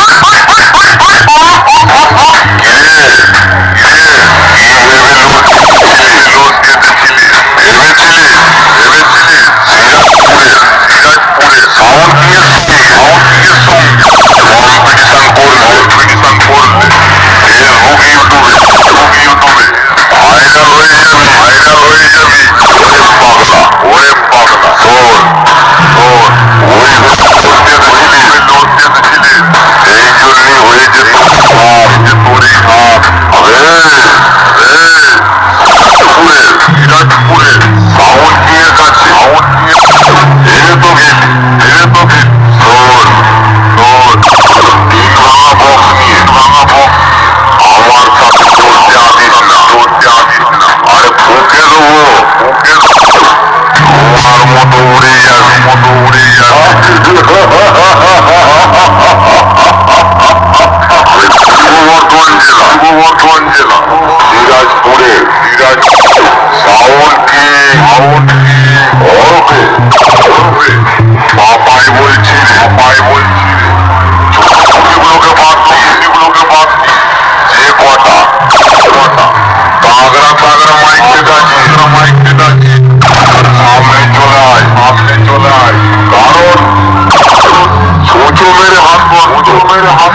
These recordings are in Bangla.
Oh, বর্ধমান জেলা দিরাজপুরে দিরাজপুর সাউন্ডকে সাউন্ডকে অরবে অরবে পাপাই বলছি পাপাই বলছি ছোটগুলোকে বাদ দিয়ে ছোটগুলোকে বাদ দিয়ে যে কথা কথা তাগরা তাগরা মাইক পেটাচ্ছি murder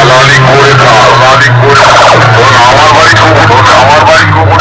আমার বাড়ি কুকুর আমার বাড়ি কুকুর